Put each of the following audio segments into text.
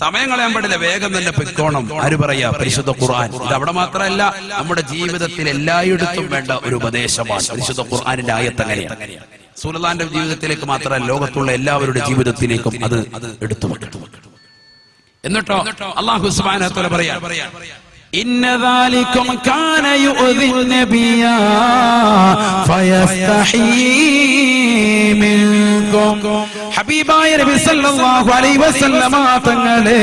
സമയം കളയാൻ പാടില്ല വേഗം തന്നെ പൊയ്ക്കോണം ആര് പറയാ പരിശുദ്ധ ഖുർആൻ ഇത് അവിടെ മാത്രമല്ല നമ്മുടെ ജീവിതത്തിൽ എല്ലായിടത്തും വേണ്ട ഒരു ഉപദേശമാണ് പരിശുദ്ധ ഖുർആനിന്റെ ആയത്ത് അങ്ങനെയാണ് സുലതാന്റെ ജീവിതത്തിലേക്ക് മാത്രമല്ല ലോകത്തുള്ള എല്ലാവരുടെ ജീവിതത്തിലേക്കും അത് എടുത്തു വെക്കണം എന്നിട്ടോ അള്ളാഹു സുബ്ഹാനഹു വ പറയാ إن ذلكم كان يؤذي النبي فيستحيي منكم ഹബീബായ നബി സല്ലല്ലാഹു അലൈഹി വസല്ലമ തങ്ങളെ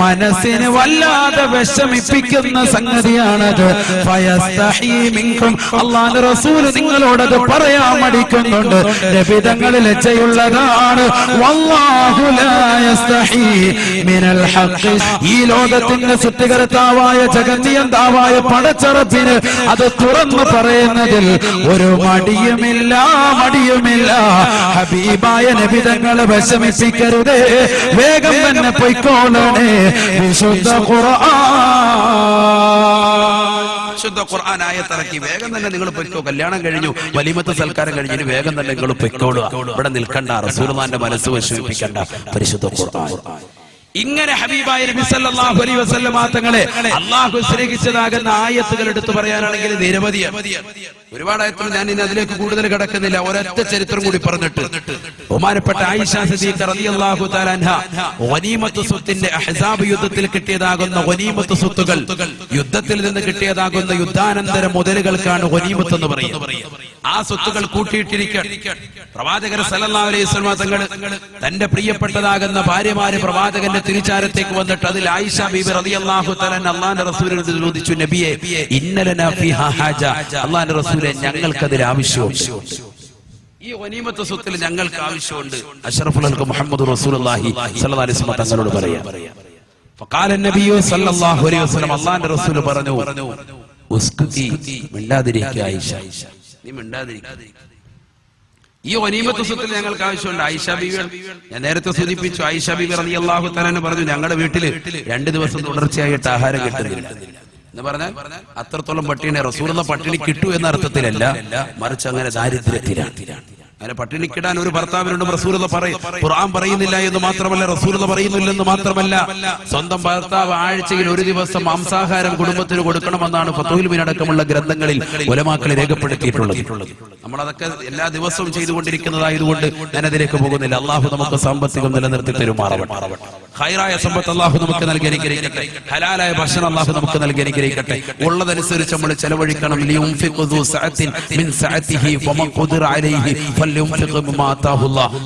മനസ്സിന് വല്ലാതെ വിഷമിപ്പിക്കുന്ന സംഗതിയാണത് ഫയസ്തഹി മിൻകും. അല്ലാഹുവിൻ റസൂൽ നിങ്ങളോട് അത് പറയാൻ മടിക്കുന്നുണ്ട് നബി തങ്ങൾ ലജ്ജയുള്ളതാണ് വല്ലാഹു ലാ യസ്തഹി മിനൽ ഹഖ്. ഈ ലോകത്തിന്റെ സൃഷ്ടികർത്താവായ ജഗന്നിയന്താവായ പടച്ചറപ്പിന് അത് തുറന്നു പറയുന്നതിൽ ഒരു മടിയുമില്ല മടിയുമില്ല. ഹബീബായ നബിതങ്ങളെ വിഷമിപ്പിക്കരുതേ. വേഗം തന്നെ പൊയ്ക്കോളണേ. വിശുദ്ധ ഖുർആൻ. ശുദ്ധ ഖുർആൻ ആയത്തിറക്കി. വേഗം തന്നെ നിങ്ങൾ പൊയ്ക്കോ. കല്യാണം കഴിഞ്ഞു. വലിമത്ത് സൽക്കാരം കഴിഞ്ഞു വേഗം തന്നെ നിങ്ങൾ പൊയ്ക്കോളുക. ഇവിടെ നിൽക്കണ്ട. റസൂലുള്ളാന്റെ മനസ്സ് വിഷമിപ്പിക്കണ്ട. പരിശുദ്ധ ഖുർആൻ. ഇങ്ങനെ ഹബീബായ നബി സല്ലല്ലാഹു അലൈഹി വസല്ലമ തങ്ങളെ അല്ലാഹു സ്നേഹിച്ചതാകുന്ന ആയത്തുകൾ എടുത്തു പറയാനാണെങ്കിൽ നിരവധി ഒരുപാട് ആയത്തുകൾ ഞാൻ ഇനി അതിലേക്ക് കൂടുതൽ കിടക്കുന്നില്ല. ഒരൊറ്റ ചരിത്രം കൂടി പറഞ്ഞിട്ട്. ബഹുമാനപ്പെട്ട ആയിഷ സിദ്ദീഖ റളിയല്ലാഹു തആല അൻഹ ഗനീമത്ത് സ്വത്തിന്റെ അഹ്സാബ് യുദ്ധത്തിൽ കിട്ടിയതാകുന്ന ഗനീമത്ത് സ്വത്തുകൾ യുദ്ധത്തിൽ നിന്ന് കിട്ടിയതാകുന്ന യുദ്ധാനന്തര മുതലുകൾക്കാണ് ഗനീമത്ത് എന്ന് പറയുന്നത്. ആ സ്വത്തുകൾ കൂട്ടിയിട്ടിരിക്കുക പ്രവാചകർ സല്ലല്ലാഹു അലൈഹി വസല്ലമ തങ്ങൾ തന്റെ പ്രിയപ്പെട്ടതാകുന്ന ഭാര്യമാര് പ്രവാചകന്റെ തിരിച്ചാരത്തേക്ക് വന്നിട്ട് അതിൽ ആയിഷ റളിയല്ലാഹു റസൂലിനോട് ചോദിച്ചു നബിയെ ഇന്നലനാ ഫിഹാ ഹാജ. അള്ളാഹുവിന്റെ റസൂലെ ഞങ്ങൾക്കതിൽ ആവശ്യമുണ്ട്. ഈ ഞങ്ങൾക്ക് ആവശ്യമുണ്ട്. അഷറഫുൽ മുഹമ്മദ് റസൂലുള്ളാഹി അലൈഹി വസല്ലം തങ്ങളോട് പറയാം. വസല്ലം അല്ലാഹുവിന്റെ റസൂൽ പറഞ്ഞു മിണ്ടാതിരിക്കുക ആയിഷ. നീ മിണ്ടാതിരിക്കുക. ഈ ഒനീമത്ത് സ്വത്തിൽ ഞങ്ങൾക്ക് ആവശ്യമുണ്ട്. ആയിഷ ബീവി ഞാൻ നേരത്തെ സൂചിപ്പിച്ചു. ആയിഷ ബീവി അള്ളാഹു തആല പറഞ്ഞു ഞങ്ങളുടെ വീട്ടിൽ രണ്ട് ദിവസം തുടർച്ചയായിട്ട് ആഹാരം കിട്ടുന്നില്ല. എന്ന് പറഞ്ഞാൽ അത്രത്തോളം പട്ടിണി റസൂലുള്ള പട്ടിണി കിട്ടൂ എന്ന അർത്ഥത്തിലല്ല മറിച്ച് അങ്ങനെ ദാരിദ്ര്യത്തിലാണ്. അങ്ങനെ പട്ടിണിക്കിടാൻ ഒരു ഭർത്താവിനോട് റസൂലത പറയും. ഖുർആൻ പറയുന്നില്ല എന്ന് മാത്രമല്ല റസൂലത പറയുന്നില്ലെന്ന് മാത്രമല്ല. സ്വന്തം ഭർത്താവ് ആഴ്ചയിൽ ഒരു ദിവസം മാംസാഹാരം കുടുംബത്തിന് കൊടുക്കണമെന്നാണ് ഫത്തുൽമിൻ അടക്കമുള്ള ഗ്രന്ഥങ്ങളിൽ ഉലമാക്കൾ രേഖപ്പെടുത്തിയിട്ടുള്ളത്. നമ്മൾ അതൊക്കെ എല്ലാ ദിവസവും ചെയ്തുകൊണ്ടിരിക്കുന്നതായതുകൊണ്ട് ഞാൻ അതിലേക്ക് പോകുന്നില്ല. അള്ളാഹു നമുക്ക് സാമ്പത്തികം നിലനിർത്തി തരുമാറാവട്ടെ. ഹൈറായ സമ്പത്ത് അള്ളാഹു നമുക്ക് നൽകി അനുഗ്രഹിക്കട്ടെ. ഹലാലായ ഭക്ഷണം അള്ളാഹു നമുക്ക് നൽകി അനുഗ്രഹിക്കട്ടെ. ഉള്ളതനുസരിച്ച് നമ്മൾ ചെലവഴിക്കണം.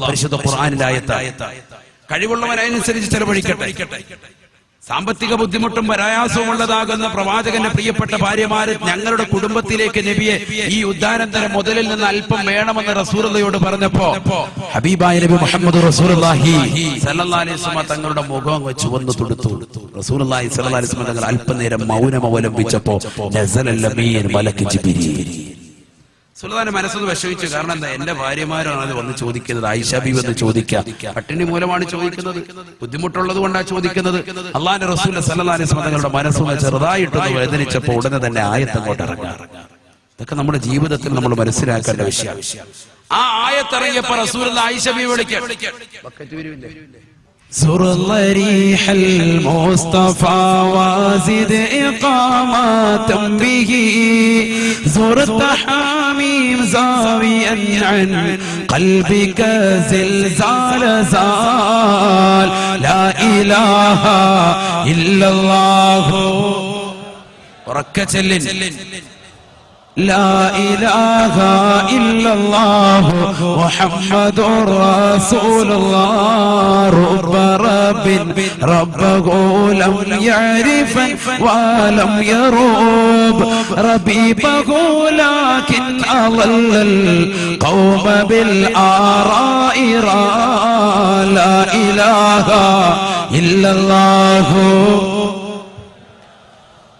പരിശുദ്ധ ചെലവഴിക്കട്ടെ. സാമ്പത്തിക ബുദ്ധിമുട്ടും പ്രയാസവും ഉള്ളതാകുന്ന പ്രവാചകന്റെ പ്രിയപ്പെട്ട ഭാര്യമാര് ഞങ്ങളുടെ കുടുംബത്തിലേക്ക് നബിയെ ഈ ഉദ്ധാരന്തരം മുതലിൽ നിന്ന് അല്പം വേണമെന്ന് റസൂറുള്ളയോട് പറഞ്ഞപ്പോ ഹബീബായ നബി മുഹമ്മദ് വസല്ലം തങ്ങളുടെ മുഖം വെച്ച് വന്ന് തുടുത്തു. വസല്ലം തങ്ങൾ അല്പനേരം മൗനം അവലംബിച്ചപ്പോ സുൽത്താന്റെ മനസ്സൊന്ന് വിഷമിച്ചു. കാരണം എന്താ എന്റെ ഭാര്യമാരാണ് അത് വന്ന് ചോദിക്കുന്നത്. ആയിഷ ബി വന്ന് ചോദിക്കാം പട്ടിണി മൂലമാണ് ചോദിക്കുന്നത്. ബുദ്ധിമുട്ടുള്ളത് കൊണ്ടാണ് ചോദിക്കുന്നത്. അള്ളാന്റെ റസൂൽ സല്ലാസ് സ്വന്തങ്ങളുടെ മനസ്സൊന്ന് ചെറുതായിട്ടൊന്ന് വേദനിച്ചപ്പോ ഉടനെ തന്നെ ആയത്തങ്ങോട്ട് ഇറങ്ങാറ് ഇതൊക്കെ നമ്മുടെ ജീവിതത്തിൽ നമ്മൾ മനസ്സിലാക്കേണ്ട വിഷയം ആ ആയത്തിറങ്ങിയപ്പോ റസൂൽ ആയിഷ ബി വിളിക്കാം. زر الله ريح المصطفى وزد إقامة به. زر التحاميم زاويا عن قلبك زلزال زال. لا إله إلا الله. وركة لا إله إلا الله محمد رسول الله. رب رب ربه لم يعرف ولم يروب ربيبه لكن أضل القوم بالآراء. لا إله إلا الله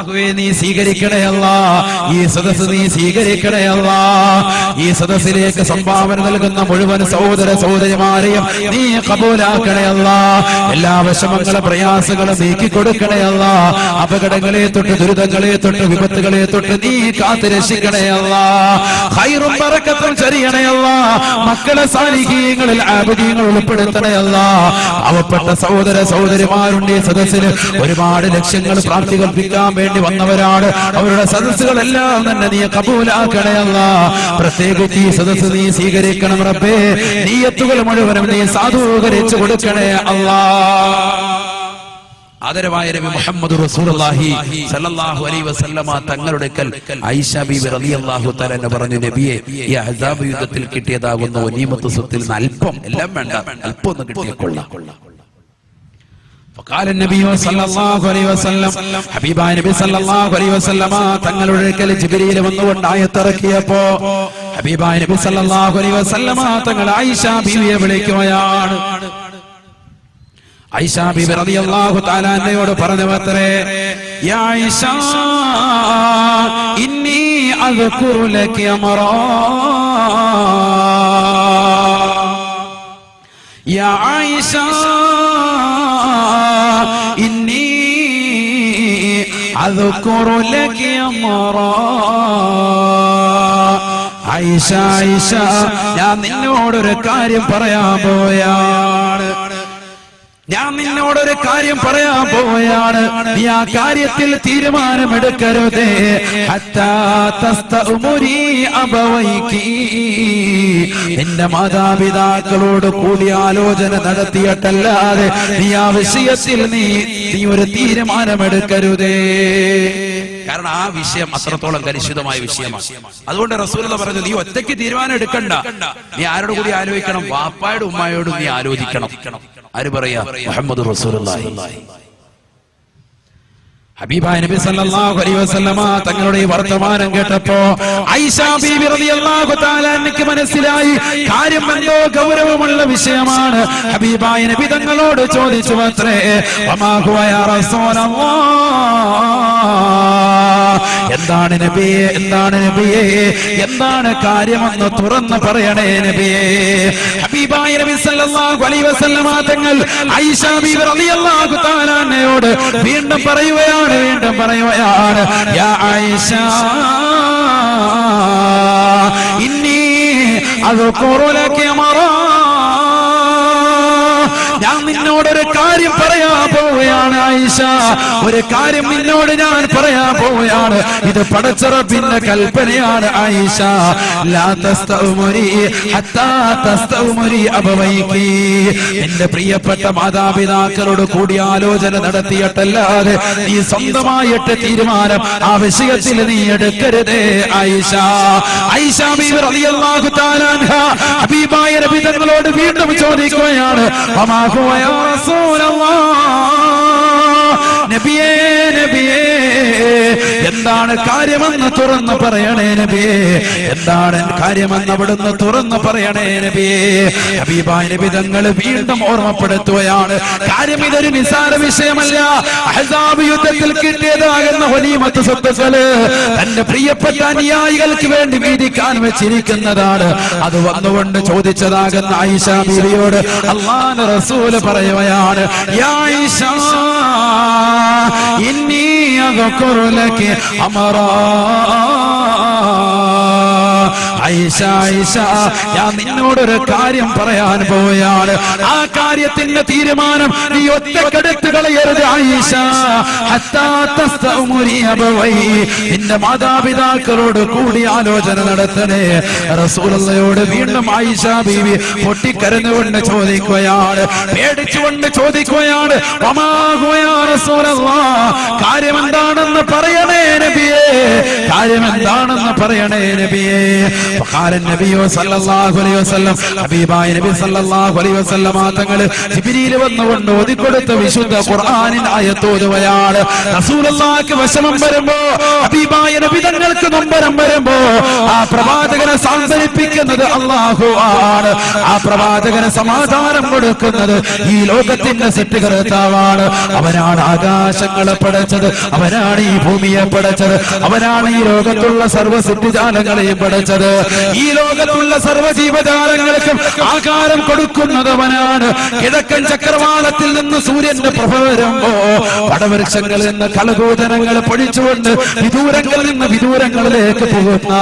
അള്ളാഹുവേ നീ സ്വീകരിക്കണേ അല്ല. ഈ സദസ് നീ സ്വീകരിക്കണേ അല്ല. ഈ സദസ്സിലേക്ക് സംഭാവന നൽകുന്ന മുഴുവൻ സഹോദര സഹോദരിമാരെയും നീ കബൂലാക്കണേ അല്ല. എല്ലാ വിഷമങ്ങളും പ്രയാസങ്ങളും നീക്കി കൊടുക്കണേ അല്ല. അപകടങ്ങളെ തൊട്ട് ദുരിതങ്ങളെ തൊട്ട് വിപത്തുകളെ തൊട്ട് നീ കാത്തു രക്ഷിക്കണേ അല്ല. ഹൈറും പറക്കത്തും ചെറിയണേ അല്ല. മക്കളെ സാന്നിധ്യങ്ങളിൽ ആപകീയങ്ങൾ ഉൾപ്പെടുത്തണേ അല്ല. അവപ്പെട്ട സഹോദര സഹോദരിമാരുണ്ട് സദസ്സിൽ ഒരുപാട് ലക്ഷ്യങ്ങൾ പ്രാപ്തി വേണ്ടി വന്നവരാണ്. അവരുടെ സദസ്സുകളെല്ലാം തന്നെ നീ കബൂലാക്കണയല്ല പ്രത്യേകിച്ച് ഈ സദസ്സ് നീ സ്വീകരിക്കണം റബ്ബേ. നീയത്തുകൾ മുഴുവനും നീ സാധൂകരിച്ചു കൊടുക്കണേ അല്ലാ. ആദരവായ നബി മുഹമ്മദ് റസൂലുള്ളാഹി സല്ലല്ലാഹു അലൈഹി വസല്ലമ തങ്ങളുടെ കൽ ഐഷ ബീബി റളിയല്ലാഹു തആല എന്ന് പറഞ്ഞു നബിയെ ഈ അഹ്സാബ് യുദ്ധത്തിൽ കിട്ടിയതാകുന്ന ഒനീമത്ത് സ്വത്തിൽ നിന്ന് അല്പം എല്ലാം വേണ്ട. അല്പം ഒന്ന് കിട്ടിയ കൊള്ളാം. فقال النبي صلى الله عليه وسلم ഹബീബായ നബി സല്ലല്ലാഹു അലൈഹി വസല്ലമ തങ്ങളുടെ അടുക്കൽ ജിബ്രീൽ വന്നുകൊണ്ട് ആയത്തിറക്കിയപ്പോ ഹബീബായ നബി സല്ലല്ലാഹു അലൈഹി വസല്ലമ തങ്ങൾ ആയിഷ ബീവിയെ വിളിക്കുകയാണ് ഐഷ ബീബി റളിയല്ലാഹു തആല അന്നയോട് പറഞ്ഞവത്രേ യാ ഐഷ ഇന്നി അദ്കുറു ലകി അമറാ يا عائشة أذكر لك أمرا ഐഷ ഐഷ ഞാൻ നിന്നോടൊരു കാര്യം പറയാൻ പോയാണ് ഞാൻ നിന്നോടൊരു കാര്യം പറയാൻ പോവുകയാണ് നീ ആ കാര്യത്തിൽ തീരുമാനമെടുക്കരുതേ ഹത്താ തസ്തഉമുരി അബവൈകി. നിന്റെ മാതാപിതാക്കളോട് കൂടിയാലോചന നടത്തിയിട്ടല്ലാതെ നീ ആ വിഷയത്തിൽ നീ നീ ഒരു തീരുമാനമെടുക്കരുതേ. കാരണം ആ വിഷയം അത്രത്തോളം കലുഷിതമായ വിഷയമാണ്. അതുകൊണ്ട് റസൂലത പറഞ്ഞു നീ ഒറ്റയ്ക്ക് തീരുമാനം എടുക്കണ്ട നീ ആരോട് കൂടി ആലോചിക്കണം? വാപ്പായോടും ഉമ്മായോടും നീ ആലോചിക്കണം. ആര് പറയാ? മുഹമ്മദ് റസൂലുള്ളാഹി. ഹബീബായ നബി സല്ലല്ലാഹു അലൈഹി വസല്ലമ തങ്ങളുടെ വർത്തമാനം കേട്ടപ്പോ റളിയല്ലാഹു മനസ്സിലായി. കാര്യം എന്തോ ഗൗരവമുള്ള വിഷയമാണ്. ഹബീബായ നബി തങ്ങളോട് ചോദിച്ചു അത്രേ റസൂലല്ലാഹ് എന്താണ് നബിയെ? എന്താണ് നബിയെ? എന്താണ് കാര്യമെന്ന് തുറന്ന് പറയണേ നബിയെ. ഹബീബായ നബി സല്ലല്ലാഹു അലൈഹി വസല്ലമ തങ്ങൾ ആയിഷ ബീബി റളിയല്ലാഹു തആല അന്നയോട് വീണ്ടും പറയുകയാണ് വീണ്ടും പറയുകയാണ്. യാ ആയിഷ ഇന്നി അദ ലക മറാ കാര്യം പറയാൻ പോവുകയാണ് ആയിഷ. ഒരു കാര്യം നിന്നോട് ഞാൻ പറയാൻ പോവുകയാണ്. ഇത് പടച്ചറ പിന്നെ കൽപ്പനയാണ് ആയിഷ. നിന്റെ പ്രിയപ്പെട്ട മാതാപിതാക്കളോട് കൂടി ആലോചന നടത്തിയിട്ടല്ലാതെ നീ സ്വന്തമായിട്ട് തീരുമാനം ആ വിഷയത്തിൽ നീ എടുക്കരുതേ ആയിഷ. ആയിഷ ഹബീബായ തങ്ങളോട് വീണ്ടും ചോദിക്കുകയാണ് ഹുവ നബിയേ നബിയേ. എന്താണ് കാര്യമെന്ന് തുറന്ന് പറയണേ നബിയേ. എന്താണ് കാര്യമെന്ന് അവിടുന്ന് തുറന്ന് പറയണേ നബിയേ. ഹബീബായ നബി തങ്ങൾ വീണ്ടും ഓർമ്മപ്പെടുത്തുകയാണ്. കാര്യം ഇതൊരു നിസാര വിഷയമല്ല. അഹ്സാബ് യുദ്ധത്തിൽ കിട്ടിയതാകുന്ന ഹൊലീമത്ത് സ്വത്തുക്കൾ തന്റെ പ്രിയപ്പെട്ട അനുയായികൾക്ക് വേണ്ടി വീതിക്കാൻ വെച്ചിരിക്കുന്നതാണ്. അത് വന്നുകൊണ്ട് ചോദിച്ചതാകുന്ന ആയിഷ ബീവിയോട് അള്ളാഹ് റസൂൽ പറയുകയാണ് യാ ആയിഷ ഇന്നി അദ്കുറു ലക അമറാ ഞാൻ നിന്നോടൊരു കാര്യം പറയാൻ പോവുകയാണ്. ആ കാര്യത്തിന്റെ തീരുമാനം നീ ഒറ്റക്കെടുത്ത് കളയരുത് ഐഷ. നിന്റെ മാതാപിതാക്കളോട് കൂടി ആലോചന നടത്തണേ. റസൂലയോട് വീണ്ടും ആയിഷ ബീവി പൊട്ടിക്കരഞ്ഞുകൊണ്ട് ചോദിക്കുകയാണ്. പേടിച്ചുകൊണ്ട് ചോദിക്കുകയാണ്. കാര്യമെന്താണെന്ന് പറയണേ നബിയേ. കാര്യം എന്താണെന്ന് പറയണേ നബിയേ. فقال النبي صلى الله عليه وسلم ഹബീബായ നബി സല്ലല്ലാഹു അലൈഹി വസല്ലം തങ്ങൾ ജിബ്രീൽ വന്നുകൊണ്ട് ഓതിക്കൊടുത്ത വിശുദ്ധ ഖുർആനിൽ ആയത്തോതുകയാണ് റസൂലുള്ളാഹിക്ക് വിഷമം വരുമ്പോ ഹബീബായ നബി തങ്ങൾക്ക് നൊമ്പരം വരുമ്പോ ആ പ്രവാചകനെ സാന്ത്വനിപ്പിക്കാൻ അവതരിപ്പിക്കുന്നത് അള്ളാഹു ആണ് ആ പ്രവാചകന് സമാധാനം കൊടുക്കുന്നത് ഈ ലോകത്തിന്റെ സൃഷ്ടികർത്താവാണ് അവനാണ് ആകാശങ്ങളെ പടച്ചത് അവനാണ് ഈ ഭൂമിയെ പടച്ചത് അവനാണ് ഈ ലോകത്തുള്ള സർവ്വ സൃഷ്ടിജാലങ്ങളെയും പടച്ചത് ഈ ലോകത്തുള്ള സർവ ജീവജാലങ്ങൾക്കും ആകാരം കൊടുക്കുന്നതവനാണ്. കിഴക്കൻ ചക്രവാളത്തിൽ നിന്ന് സൂര്യന്റെ പ്രഭ വരുമ്പോ പടവൃക്ഷങ്ങളിൽ നിന്ന് കളകൂതനങ്ങൾ പൊഴിച്ചുകൊണ്ട് വിദൂരങ്ങളിൽ നിന്ന് വിദൂരങ്ങളിലേക്ക് പോകുന്ന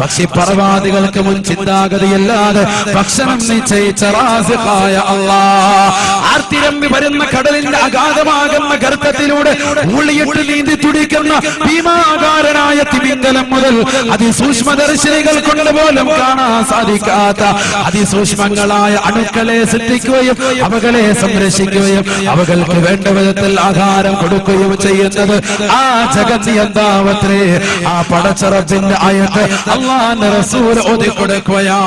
പക്ഷി പറവാദികൾക്ക് മുൻ ചിന്താഗതിയല്ലാതെ ഭക്ഷണം നിശ്ചയിച്ച റാസിഖായ അല്ലാ ആർത്തിരമ്പി വരുന്ന കടലിന്റെ അഗാധമാകുന്ന ഗർത്തത്തിലൂടെ ഉള്ളിയിട്ട് നീന്തി തുടിക്കുന്ന ഭീമാകാരനായ മുതൽ അതിസൂക്ഷ്മദർശിനികൾ കൊണ്ട് പോലും കാണാൻ സാധിക്കാത്ത അതിസൂക്ഷ്മങ്ങളായ അണുക്കളെ സൃഷ്ടിക്കുകയും അവകളെ സംരക്ഷിക്കുകയും അവകൾക്ക് വേണ്ട വിധത്തിൽ ആഹാരം കൊടുക്കുകയും ചെയ്യുന്നത് ആ ജഗതി എന്താവത്രേ ആ പടച്ചറപ്പിന്റെ ആയത്ത് അള്ളാന്റെ റസൂൽ ഒതുക്കി കൊടുക്കുകയാണ്